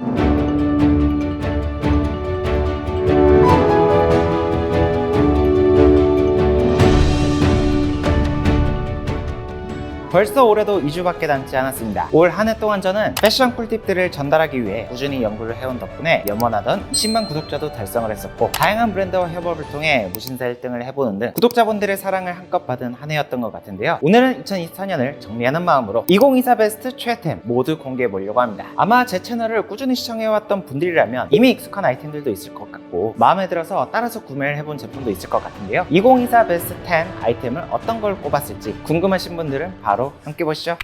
Música 벌써 올해도 2주밖에 남지 않았습니다. 올 한 해 동안 저는 패션 꿀팁들을 전달하기 위해 꾸준히 연구를 해온 덕분에 염원하던 20만 구독자도 달성을 했었고 다양한 브랜드와 협업을 통해 무신사 1등을 해보는 등 구독자분들의 사랑을 한껏 받은 한 해였던 것 같은데요. 오늘은 2024년을 정리하는 마음으로 2024 베스트 최애템 모두 공개해 보려고 합니다. 아마 제 채널을 꾸준히 시청해왔던 분들이라면 이미 익숙한 아이템들도 있을 것 같고 마음에 들어서 따라서 구매를 해본 제품도 있을 것 같은데요. 2024 베스트 10 아이템을 어떤 걸 꼽았을지 궁금하신 분들은 바로 함께 보시죠.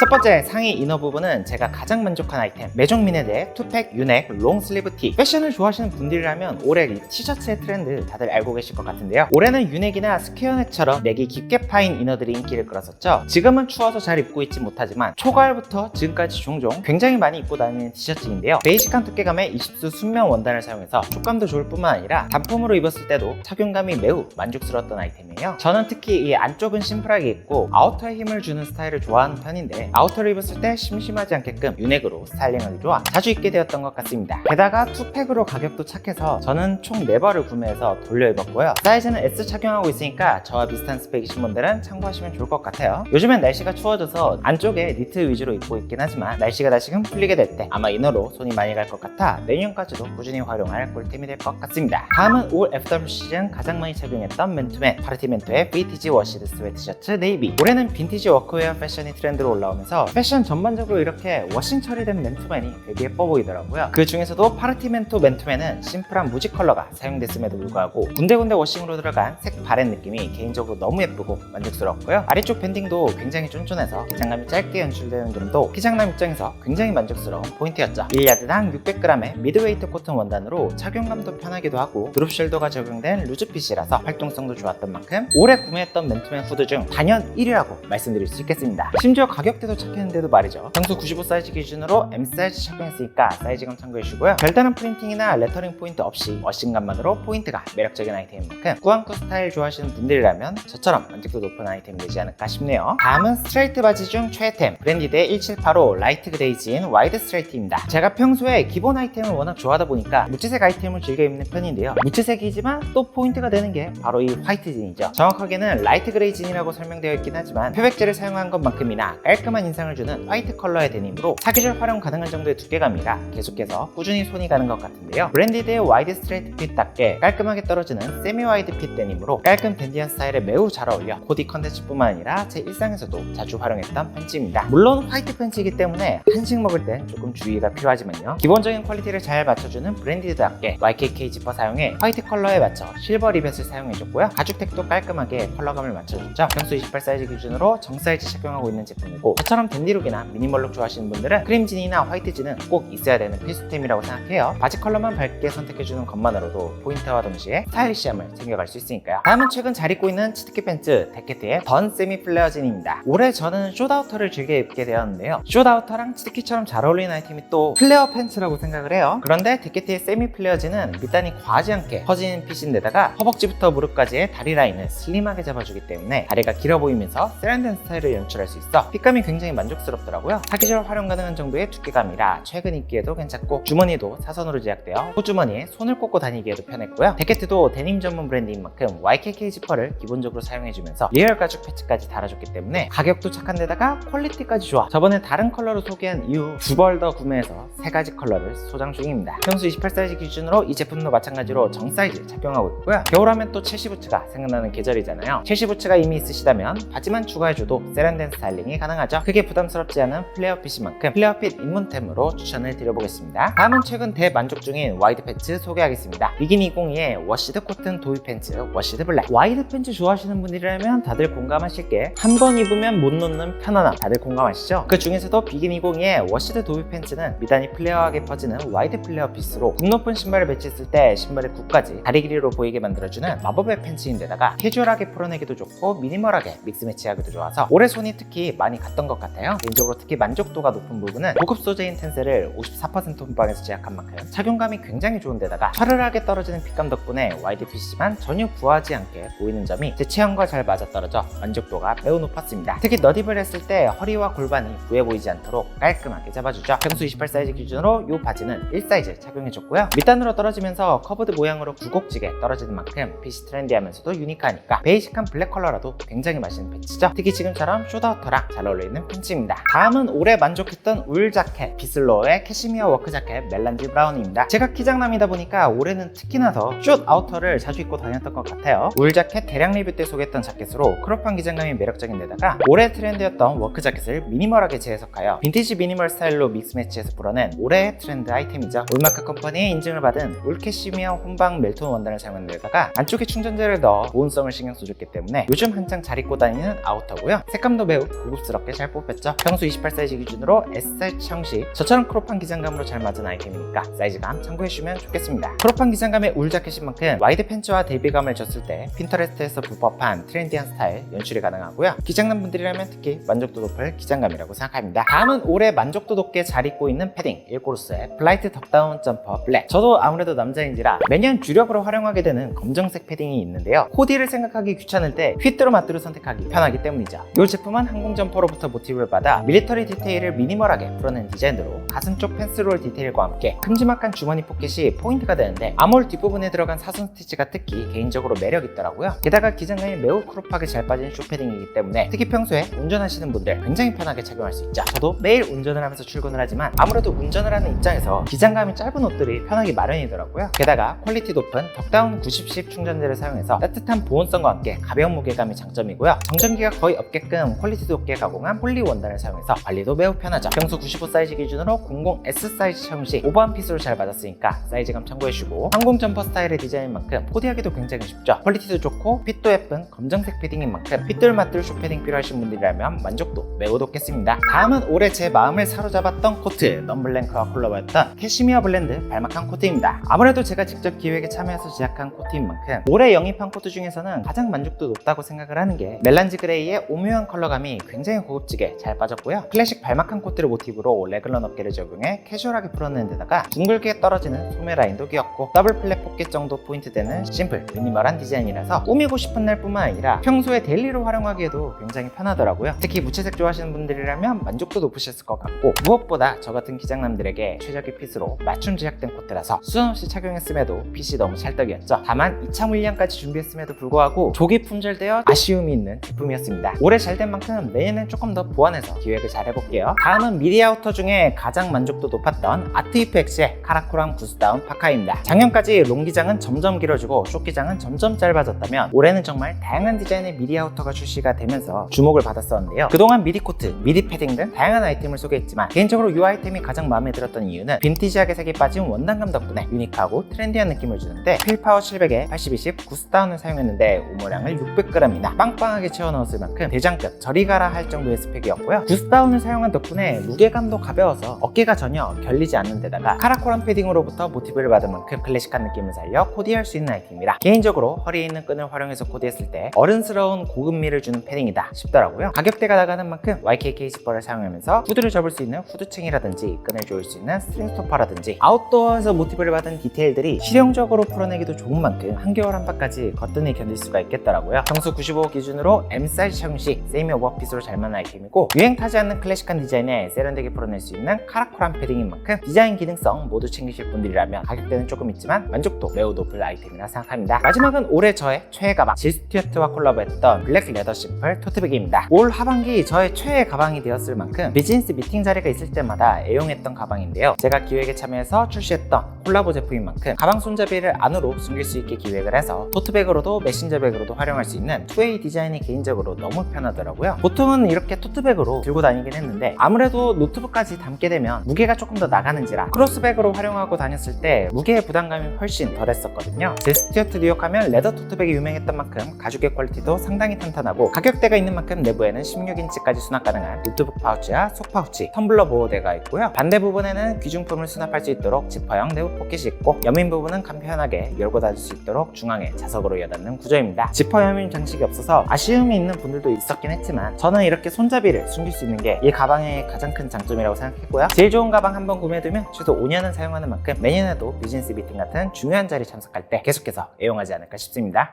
첫 번째 상의 이너 부분은 제가 가장 만족한 아이템 메종미네드의 투팩 유넥 롱슬리브 티. 패션을 좋아하시는 분들이라면 올해 이 티셔츠의 트렌드 다들 알고 계실 것 같은데요. 올해는 유넥이나 스퀘어넥처럼 넥이 깊게 파인 이너들이 인기를 끌었었죠. 지금은 추워서 잘 입고 있지 못하지만 초가을부터 지금까지 종종 굉장히 많이 입고 다니는 티셔츠인데요. 베이직한 두께감의 20수 순면 원단을 사용해서 촉감도 좋을 뿐만 아니라 단품으로 입었을 때도 착용감이 매우 만족스러웠던 아이템이에요. 저는 특히 이 안쪽은 심플하게 입고 아우터에 힘을 주는 스타일을 좋아하는 편인데 아우터를 입었을 때 심심하지 않게끔 유넥으로 스타일링하기 좋아 자주 입게 되었던 것 같습니다. 게다가 투팩으로 가격도 착해서 저는 총 4벌을 구매해서 돌려 입었고요. 사이즈는 S 착용하고 있으니까 저와 비슷한 스펙이신 분들은 참고하시면 좋을 것 같아요. 요즘엔 날씨가 추워져서 안쪽에 니트 위주로 입고 있긴 하지만 날씨가 다시금 풀리게 될 때 아마 이너로 손이 많이 갈 것 같아 내년까지도 꾸준히 활용할 꿀템이 될 것 같습니다. 다음은 올 FW 시즌 가장 많이 착용했던 맨투맨 파르티멘토의 VTG 워시드 스웨트셔츠 네이비 올해는 빈티지 워크웨어 패션이 트렌드로 올라오면 서 패션 전반적으로 이렇게 워싱 처리된 맨투맨이 되게 예뻐 보이더라고요. 그 중에서도 파르티멘토 맨투맨은 심플한 무지 컬러가 사용됐음에도 불구하고 군데군데 워싱으로 들어간 색 바렛 느낌이 개인적으로 너무 예쁘고 만족스럽고요. 아래쪽 밴딩도 굉장히 쫀쫀해서 기장감이 짧게 연출되는 점도 기장남 입장에서 굉장히 만족스러운 포인트였죠. 1야드당 600g의 미드웨이트 코튼 원단으로 착용감도 편하기도 하고 드롭 숄더가 적용된 루즈핏이라서 활동성도 좋았던 만큼 올해 구매했던 맨투맨 후드 중 단연 1위라고 말씀드릴 수 있겠습니다. 심지어 가격대도 착했는데도 말이죠. 평소 95 사이즈 기준으로 M 사이즈 착용했으니까 사이즈감 참고해주시고요. 별다른 프린팅이나 레터링 포인트 없이 워싱감만으로 포인트가 매력적인 아이템인 만큼 꾸안꾸 스타일 좋아하시는 분들이라면 저처럼 만족도 높은 아이템이 되지 않을까 싶네요. 다음은 스트레이트 바지 중 최애템 브랜디드의 1785 라이트 그레이지인 와이드 스트레이트입니다. 제가 평소에 기본 아이템을 워낙 좋아하다 보니까 무채색 아이템을 즐겨 입는 편인데요. 무채색이지만 또 포인트가 되는 게 바로 이 화이트 진이죠. 정확하게는 라이트 그레이 진이라고 설명되어 있긴 하지만 표백제를 사용한 것만큼이나 깔끔 한 인상을 주는 화이트 컬러의 데님으로 사계절 활용 가능한 정도의 두께감이라 계속해서 꾸준히 손이 가는 것 같은데요. 브랜디드의 와이드 스트레이트 핏답게 깔끔하게 떨어지는 세미 와이드 핏 데님으로 깔끔 댄디한 스타일에 매우 잘 어울려 코디 컨텐츠뿐만 아니라 제 일상에서도 자주 활용했던 팬츠입니다. 물론 화이트 팬츠이기 때문에 한식 먹을 땐 조금 주의가 필요하지만요. 기본적인 퀄리티를 잘 맞춰주는 브랜디드답게 YKK 지퍼 사용해 화이트 컬러에 맞춰 실버 리벳을 사용해줬고요. 가죽 택도 깔끔하게 컬러감을 맞춰줬죠. 평소 28 사이즈 기준으로 정 사이즈 착용하고 있는 제품이고 저처럼 댄디룩이나 미니멀룩 좋아하시는 분들은 크림진이나 화이트진은 꼭 있어야 되는 필수템이라고 생각해요. 바지 컬러만 밝게 선택해주는 것만으로도 포인트와 동시에 스타일리시함을 챙겨갈 수 있으니까요. 다음은 최근 잘 입고 있는 치트키 팬츠 데케트의 던 세미 플레어 진입니다. 올해 저는 숏아우터를 즐겨 입게 되었는데요. 숏아우터랑 치트키처럼 잘 어울리는 아이템이 또 플레어 팬츠라고 생각을 해요. 그런데 데케트의 세미 플레어 진은 밑단이 과하지 않게 퍼지는 핏인데다가 허벅지부터 무릎까지의 다리 라인을 슬림하게 잡아주기 때문에 다리가 길어 보이면서 세련된 스타일을 연출할 수 있어 핏감이 굉장히 만족스럽더라고요. 사계절 활용 가능한 정도의 두께감이라 최근 입기에도 괜찮고 주머니도 사선으로 제작되어 호주머니에 손을 꽂고 다니기에도 편했고요. 데케트도 데님 전문 브랜드인 만큼 YKK 지퍼를 기본적으로 사용해주면서 리얼 가죽 패치까지 달아줬기 때문에 가격도 착한 데다가 퀄리티까지 좋아. 저번에 다른 컬러로 소개한 이후 두 벌 더 구매해서 세 가지 컬러를 소장 중입니다. 평소 28 사이즈 기준으로 이 제품도 마찬가지로 정 사이즈 착용하고 있고요. 겨울하면 또 첼시 부츠가 생각나는 계절이잖아요. 첼시 부츠가 이미 있으시다면 바지만 추가해줘도 세련된 스타일링이 가능하죠. 크게 부담스럽지 않은 플레어 핏인 만큼 플레어 핏 입문템으로 추천을 드려보겠습니다. 다음은 최근 대만족 중인 와이드 팬츠 소개하겠습니다. 비기니 202의 워시드 코튼 도입 팬츠 워시드 블랙. 와이드 팬츠 좋아하시는 분들이라면 다들 공감하실 게 한 번 입으면 못 놓는 편안함 다들 공감하시죠? 그 중에서도 비기니 202의 워시드 도입 팬츠는 미단이 플레어하게 퍼지는 와이드 플레어 핏으로 굽 높은 신발을 매치했을 때 신발의 굽까지 다리 길이로 보이게 만들어주는 마법의 팬츠인데다가 캐주얼하게 풀어내기도 좋고 미니멀하게 믹스 매치하기도 좋아서 올해 손이 특히 많이 갔던 것것 같아요. 개인적으로 특히 만족도가 높은 부분은 고급 소재인 텐셀을 54% 혼방에서 제작한 만큼 착용감이 굉장히 좋은데다가 차르르하게 떨어지는 핏감 덕분에 핏이지만 전혀 부하지 않게 보이는 점이 제 체형과 잘 맞아떨어져 만족도가 매우 높았습니다. 특히 너딥을 했을 때 허리와 골반이 부해 보이지 않도록 깔끔하게 잡아주죠. 평소 28 사이즈 기준으로 이 바지는 1 사이즈 착용해줬고요. 밑단으로 떨어지면서 커브드 모양으로 굴곡지게 떨어지는 만큼 핏이 트렌디하면서도 유니크하니까 베이직한 블랙 컬러라도 굉장히 맛있는 팬츠죠. 특히 지금처럼 숏아우터랑 잘 어울리는 팬츠입니다. 다음은 올해 만족했던 울 자켓 비슬로의 캐시미어 워크 자켓 멜란지 브라운입니다. 제가 키장남이다 보니까 올해는 특히나 더 숏 아우터를 자주 입고 다녔던 것 같아요. 울 자켓 대량 리뷰 때 소개했던 자켓으로 크롭한 기장감이 매력적인 데다가 올해 트렌드였던 워크 자켓을 미니멀하게 재해석하여 빈티지 미니멀 스타일로 믹스 매치해서 불어낸 올해의 트렌드 아이템이죠. 울마크 컴퍼니의 인증을 받은 울 캐시미어 혼방 멜톤 원단을 사용한 데다가 안쪽에 충전재를 넣어 보온성을 신경 써줬기 때문에 요즘 한창 잘 입고 다니는 아우터고요. 색감도 매우 고급스럽게 잘 뽑혔죠. 평소 28 사이즈 기준으로 S사이즈 형식 저처럼 크롭한 기장감으로 잘 맞은 아이템이니까 사이즈감 참고해주시면 좋겠습니다. 크롭한 기장감의 울 자켓인 만큼 와이드 팬츠와 대비감을 줬을 때 핀터레스트에서 부법한 트렌디한 스타일 연출이 가능하고요. 기장남 분들이라면 특히 만족도 높을 기장감이라고 생각합니다. 다음은 올해 만족도 높게 잘 입고 있는 패딩 일코르스의 블라이트 덕다운 점퍼 블랙 저도 아무래도 남자인지라 매년 주력으로 활용하게 되는 검정색 패딩이 있는데요. 코디를 생각하기 귀찮을 때 휘뚜루 마뚜루 선택하기 편하기 때문이죠. 이 제품은 항공 점퍼로부터 모티브를 받아 밀리터리 디테일을 미니멀하게 풀어낸 디자인으로 가슴 쪽 펜스롤 디테일과 함께 큼지막한 주머니 포켓이 포인트가 되는데 아몰 뒷부분에 들어간 사선 스티치가 특히 개인적으로 매력 있더라고요. 게다가 기장감이 매우 크롭하게 잘 빠진 쇼패딩이기 때문에 특히 평소에 운전하시는 분들 굉장히 편하게 착용할 수 있죠. 저도 매일 운전을 하면서 출근을 하지만 아무래도 운전을 하는 입장에서 기장감이 짧은 옷들이 편하기 마련이더라고요. 게다가 퀄리티 높은 덕다운 90십 충전재를 사용해서 따뜻한 보온성과 함께 가벼운 무게감이 장점이고요. 정전기가 거의 없게끔 퀄리티 높게 가공한 폴리 원단을 사용해서 관리도 매우 편하죠. 평소 95 사이즈 기준으로 00S 사이즈 착용 시 오버한 핏으로 잘 맞았으니까 사이즈감 참고해주고 항공 점퍼 스타일의 디자인인 만큼 코디하기도 굉장히 쉽죠. 퀄리티도 좋고 핏도 예쁜 검정색 패딩인 만큼 핏들맞들 쇼패딩 필요하신 분들이라면 만족도 매우 높겠습니다. 다음은 올해 제 마음을 사로잡았던 코트 넘블랭크와 콜라보였던 캐시미어 블렌드 발막한 코트입니다. 아무래도 제가 직접 기획에 참여해서 제작한 코트인 만큼 올해 영입한 코트 중에서는 가장 만족도 높다고 생각을 하는 게 멜란지 그레이의 오묘한 컬러감이 굉장히 고급 지게 잘 빠졌고요. 클래식 발막한 코트를 모티브로 레글런 어깨를 적용해 캐주얼하게 풀어내는 데다가 둥글게 떨어지는 소매 라인도 귀엽고 더블 플랫 포켓 정도 포인트 되는 심플 미니멀한 디자인이라서 꾸미고 싶은 날 뿐만 아니라 평소에 데일리로 활용하기에도 굉장히 편하더라고요. 특히 무채색 좋아하시는 분들이라면 만족도 높으셨을 것 같고 무엇보다 저 같은 기장남들에게 최적의 핏으로 맞춤 제작된 코트라서 수전 없이 착용했음에도 핏이 너무 찰떡이었죠. 다만 2차 물량까지 준비했음에도 불구하고 조기 품절되어 아쉬움이 있는 제품이었습니다. 올해 잘 된 만큼 내년엔 조금 더 보완해서 기획을 잘 해볼게요. 다음은 미디 아우터 중에 가장 만족도 높았던 아트 이프엑스의 카라코랑 구스다운 파카입니다. 작년까지 롱 기장은 점점 길어지고 숏 기장은 점점 짧아졌다면 올해는 정말 다양한 디자인의 미디 아우터가 출시가 되면서 주목을 받았었는데요. 그동안 미디 코트, 미디 패딩 등 다양한 아이템을 소개했지만 개인적으로 이 아이템이 가장 마음에 들었던 이유는 빈티지하게 색이 빠진 원단감 덕분에 유니크하고 트렌디한 느낌을 주는데 휠파워 700에 8020 구스다운을 사용했는데 오모량을 600g이나 빵빵하게 채워 넣었을 만큼 대장볕 저리 가라 할 정도의 스펙이었고요. 구스다운을 사용한 덕분에 무게감도 가벼워서 어깨가 전혀 결리지 않는 데다가 카라코란 패딩으로부터 모티브를 받은 만큼 클래식한 느낌을 살려 코디할 수 있는 아이템이라 개인적으로 허리에 있는 끈을 활용해서 코디했을 때 어른스러운 고급미를 주는 패딩이다 싶더라고요. 가격대가 나가는 만큼 YKK 지퍼를 사용하면서 후드를 접을 수 있는 후드챙이라든지 끈을 조일 수 있는 스트링 스토퍼라든지 아웃도어에서 모티브를 받은 디테일들이 실용적으로 풀어내기도 좋은 만큼 한겨울 한파까지 거뜬히 견딜 수가 있겠더라고요. 평소 95 기준으로 M 사이즈 착용 시 세미 오버핏으로 잘 맞는 아이템 이고 유행 타지 않는 클래식한 디자인에 세련되게 풀어낼 수 있는 카라콜한 패딩인 만큼 디자인 기능성 모두 챙기실 분들이라면 가격대는 조금 있지만 만족도 매우 높을 아이템이라 생각합니다. 마지막은 올해 저의 최애 가방 질스튜어트와 콜라보했던 블랙 레더 심플 토트백입니다. 올 하반기 저의 최애 가방이 되었을 만큼 비즈니스 미팅 자리가 있을 때마다 애용했던 가방인데요. 제가 기획에 참여해서 출시했던 콜라보 제품인 만큼 가방 손잡이를 안으로 숨길 수 있게 기획을 해서 토트백으로도 메신저백으로도 활용할 수 있는 2웨이 디자인이 개인적으로 너무 편하더라고요. 보통은 이렇게 토 트백으로 들고 다니긴 했는데 아무래도 노트북까지 담게 되면 무게가 조금 더 나가는지라 크로스백으로 활용하고 다녔을 때 무게의 부담감이 훨씬 덜했었거든요. 제 스튜어트 뉴욕 하면 레더 토트백이 유명했던 만큼 가죽의 퀄리티도 상당히 탄탄하고 가격대가 있는 만큼 내부에는 16인치까지 수납 가능한 노트북 파우치와 속 파우치, 텀블러 보호대가 있고요. 반대 부분에는 귀중품을 수납할 수 있도록 지퍼형 내부 포켓이 있고 여민 부분은 간편하게 열고 닫을 수 있도록 중앙에 자석으로 여닫는 구조입니다. 지퍼 여민 장식이 없어서 아쉬움이 있는 분들도 있었긴 했지만 저는 이렇게 손잡이 투자비를 숨길 수 있는 게 이 가방의 가장 큰 장점이라고 생각했고요. 제일 좋은 가방 한 번 구매해두면 최소 5년은 사용하는 만큼 매년에도 비즈니스 미팅 같은 중요한 자리 참석할 때 계속해서 애용하지 않을까 싶습니다.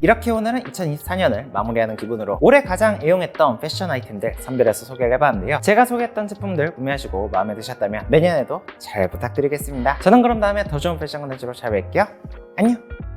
이렇게 오늘은 2024년을 마무리하는 기분으로 올해 가장 애용했던 패션 아이템들 선별해서 소개를 해봤는데요. 제가 소개했던 제품들 구매하시고 마음에 드셨다면 내년에도 잘 부탁드리겠습니다. 저는 그럼 다음에 더 좋은 패션 컨텐츠로 찾아뵐게요. 안녕!